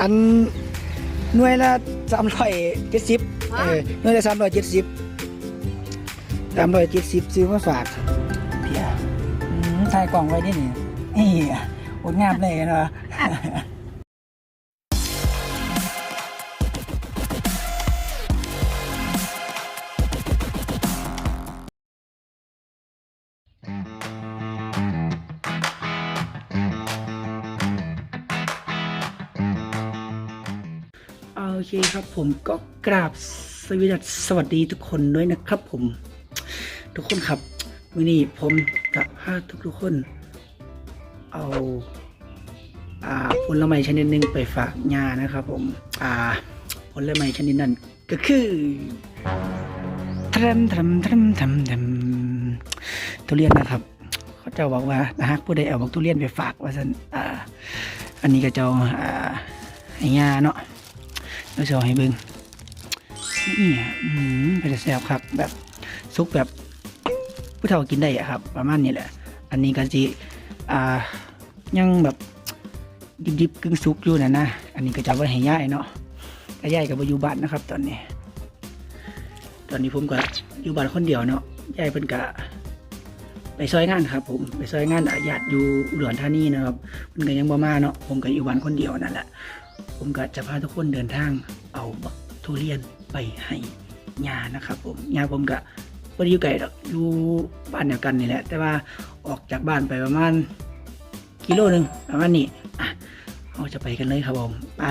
อันหน่วยละสามร้อยเจ็ดสิบเออหน่วยละสามร้อยเจ็ดสิบสามร้อยเจ็ดสิบซื้อมาฝากเพียอืมถ่ายกล่องไว้ดิเนี่ยนี่อดงามเลยเนาะ เคครับผมก็กราบสวสสวัสดีทุกคนด้วยนะครับผม ทุกคนครับวันนี้ผมจะพาทุกทุกคน เอาอ่าผลไม้ชนิดหนึ่งไปฝากญานะครับผมอ่าผลไม้ชนิดนั้นก็คือทรัมทรัมทรัมทรัมทรัมทุเรียนนะครับเขาจะบอกว่านะฮะผู้ใดเอาบอกทุเรียนไปฝากว่าสันอ่าอันนี้ก็จะอ่าให้ญาเนาะ เดี๋ยวจะให้เบิ่งนี่อะอืมเป็นแซ่บครับแบบซุกแบบผู้เฒ่ากินได้อะครับ ประมาณนี้แหละ อันนี้ก็จีอ่ายังแบบดิบๆกึ่งซุกอยู่นะนะ อันนี้ก็จะเอาไว้ให้ย่ายเนาะก็ย่ายกับอยู่บ้านนะครับ ตอนนี้ ตอนนี้ผมก็อยู่บ้านคนเดียวเนาะย่ายเพิ่นก็ไปซอยงานครับ ผมไปซอยงานอาญาติอยู่อุดรธานีนะครับเพิ่นก็ยังบ่มาเนาะผมก็อยู่บ้านคนเดียวนั่นแหละ ผมก็จะพาทุกคนเดินทางเอาบักทุเรียนไปให้ยานะครับ ผมยาผมก็บ่ได้อยู่ไกลดอกอยู่บ้านเดียวกันนี่แหละ แต่ว่าออกจากบ้านไปประมาณกิโลหนึ่งประมาณนี้อะเราจะไปกันเลยครับผมไป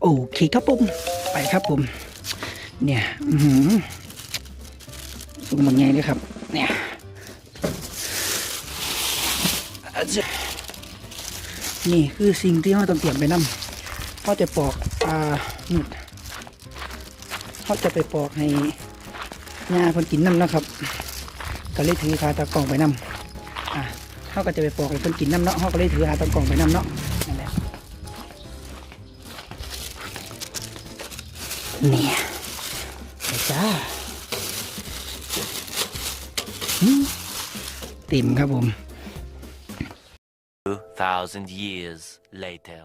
โอเคครับผมไปครับผม เนี่ย อือหือสูงบางไงเลยครับ เนี่ย นี่คือสิ่งที่เราต้องเตรียมไปนำเขาจะปอกอ่าหนุดเขาจะไปปอกให้ยาคนกินน้ำนะครับก็เลยถือขาตะกล่องไปนำอะเขาก็จะไปปอกให้คนกินน้ำเนาะเขาก็เลยถือขาตะกล่องไปนำเนาะนั่นแหละเนี่ยจ้าติ่มครับผม thousand years later.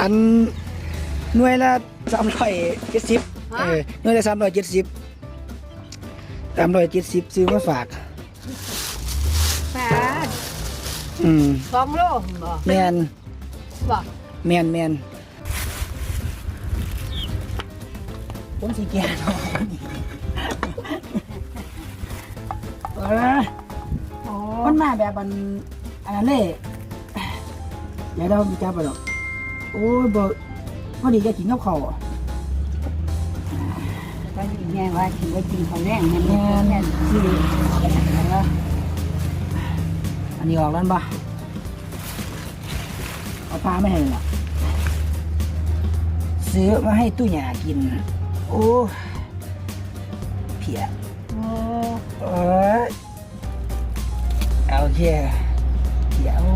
อันหน่วยละสามร้อยเจ็ดสิบ เออหน่วยละสามร้อยเจ็ดสิบสามร้อยเจ็ดสิบซื้อมาฝาก แปดอืมสองโลบ่แมนบ่แมนแมนผมสีแก่เนาะเออโอ้มันมาแบบมันอันนั้นเลยเดี๋ยวเราไปจับไปหรอกโอ้ยบ่พอดีจะกินกับข้าวอะ ก็อีแม่ว่าถึงไปกินข้าวแรงนั่นแน่นสิอันนี้ออกแล้วปะเอาปลาไม่ให้หรอกซื้อมาให้ตู้หยากิน โอ้เพียโอ้เอ้ยเอาเชียเพียโอ้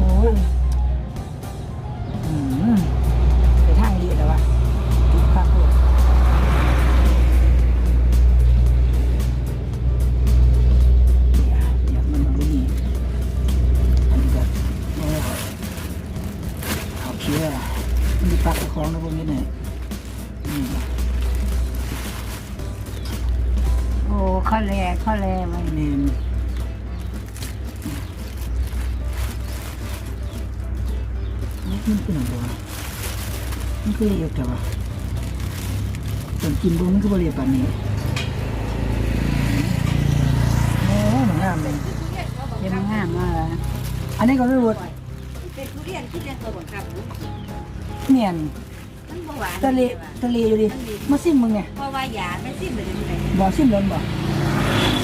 มันเป็นอะไรวะมันคือเรียกแต่ว่าตอนกินบุ้งมันคือบริเวณปานนี้โอ้มันงามเลยเดี๋ยวมันงามมากเลยอันนี้ก็ไม่รู้เป็นทุเรียนที่เรียนตัวบังคับเนียนมันบ่หวานทะเลทะเลอยู่ดิมาซิมมึงเนี่ยเพราะว่าหยาไม่สิ้นเลยเลยบอกซิมร้อนบอก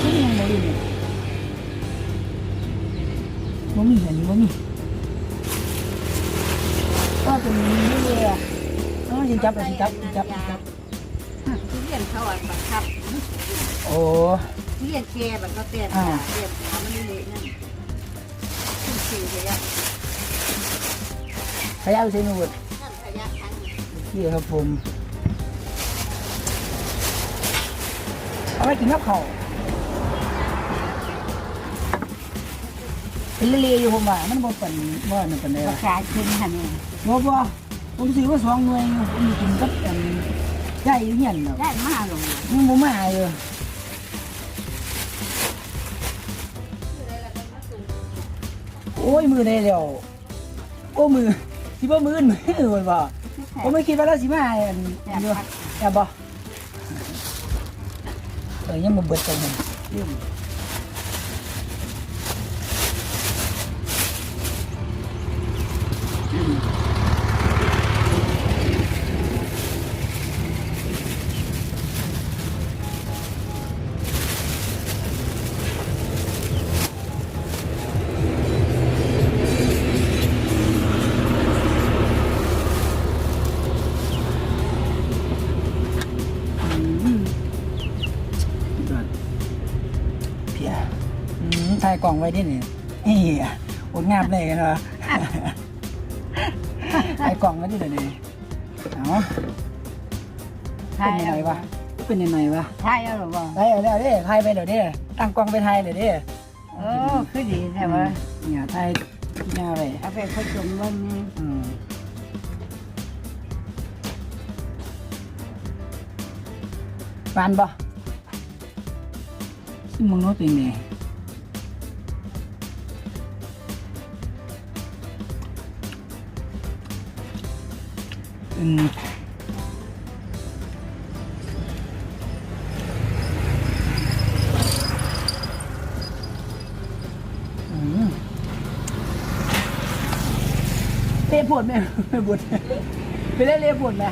ซิมยังบ่อยู่เนี่ยบ่มีอันนี้บ่มี ก็จะมีนี่เลยอะอ๋อจิงจับอะจิงจับจิงจับจิงจับทุเรียนเขาอะบังคับโอ้เรียนแกแบบก็เต้นอ่าเรียนขามันเละนั่นขึ้นสี่ระยะขยะอุเซนูดนั่นระยะทางนี่ครับผมเอาไปกินกับข้าวเป็นเละๆอยู่ผมว่ามันบ่เป็นบ่นั่นปานใดราว่าคาขึ้นค่ะนี่บ่บ่ผมซื้อมาสองหน่วยอยู่ผมกินกับอันได้อยู่เฮียนเนาะได้มากลงยังบ่มาอยู่โอ้ยมือได้แล้วโอ้มือสิบ่มืออื่นมืออื่นบ่ผมไม่คิดว่าเราสิมาอันอยู่แอบบ่เออยังบ่เบิดจังมันลืม กล่องไว้ดิเนี่ยนี่โอดงามเลยกันวะถ่ายกล่องไว้ดิเลยนี่เอาเป็นยังไงวะเป็นยังไงวะใช่แล้วหรือเปล่าได้แล้วเด้ถ่ายไปเดี๋ยวเด้ตั้งกล้องไปถ่ายเดี๋ยวเด้เออคือดีแต่ว่าเนี่ยถ่ายที่หน้าไปเอาไปผสมวันนี้อืมปานบ่ซึ่งมึงโน้ตเป็นไง อืมอืมเละปวดไหมไม่ปวดไปเล่นเละปวดไหม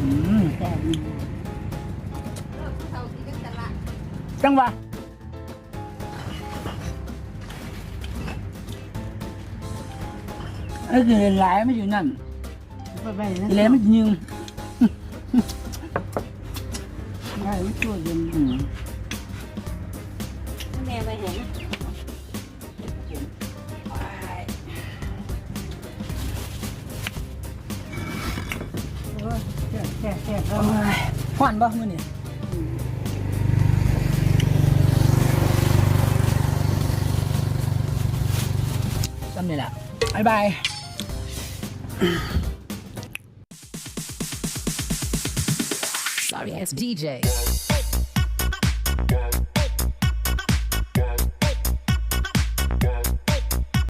อืมแต่นี่จังหวะ ไอ้คือหลายไม่อยู่นั่นไปไปนั่นอีเลยไม่ยิงได้ไม่ช่วยเย็นอืมแม่ไปเห็นโอ้ยแซ่บแซ่บแซ่บโอ้ยหวานบ่มื้อนี่จำนี่แหละบายบาย Sorry ass DJ.